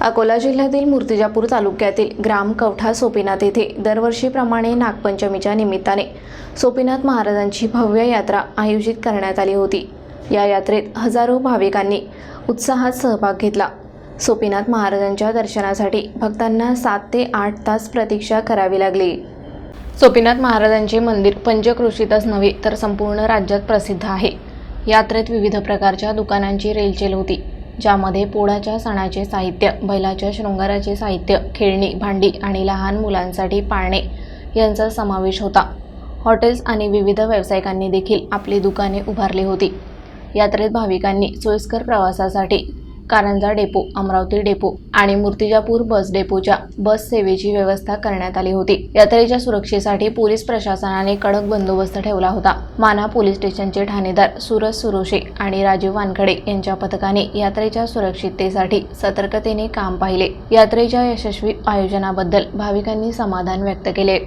अकोला जिल्ह्यातील मूर्तिजापूर तालुक्यातील ग्राम कवठा सोपीनाथ येथे दरवर्षीप्रमाणे नागपंचमीच्या निमित्ताने सोपीनाथ महाराजांची भव्य यात्रा आयोजित करण्यात आली होती. या यात्रेत हजारो भाविकांनी उत्साहात सहभाग घेतला. सोपीनाथ महाराजांच्या दर्शनासाठी भक्तांना सात ते आठ तास प्रतीक्षा करावी लागली. सोपीनाथ महाराजांचे मंदिर पंचकृषीतच नव्हे तर संपूर्ण राज्यात प्रसिद्ध आहे. यात्रेत विविध प्रकारच्या दुकानांची रेलचेल होती. ज्यामध्ये पोळाच्या सणाचे साहित्य बैलाच्या शृंगाराचे साहित्य खेळणी भांडी आणि लहान मुलांसाठी पाळणे यांचा समावेश होता. हॉटेल्स आणि विविध व्यावसायिकांनी देखील आपली दुकाने उभारली होती. यात्रेत भाविकांनी सोयीस्कर प्रवासासाठी कारंजा डेपो अमरावती डेपो आणि मूर्तिजापूर बस डेपोच्या बस सेवेची व्यवस्था करण्यात आली होती. यात्रेच्या सुरक्षेसाठी पोलीस प्रशासनाने कडक बंदोबस्त ठेवला होता. माना पोलीस स्टेशनचे ठाणेदार सूरज सुरोशे आणि राजीव वानखडे यांच्या पथकाने यात्रेच्या सुरक्षिततेसाठी सतर्कतेने काम पाहिले. यात्रेच्या यशस्वी आयोजनाबद्दल भाविकांनी समाधान व्यक्त केले.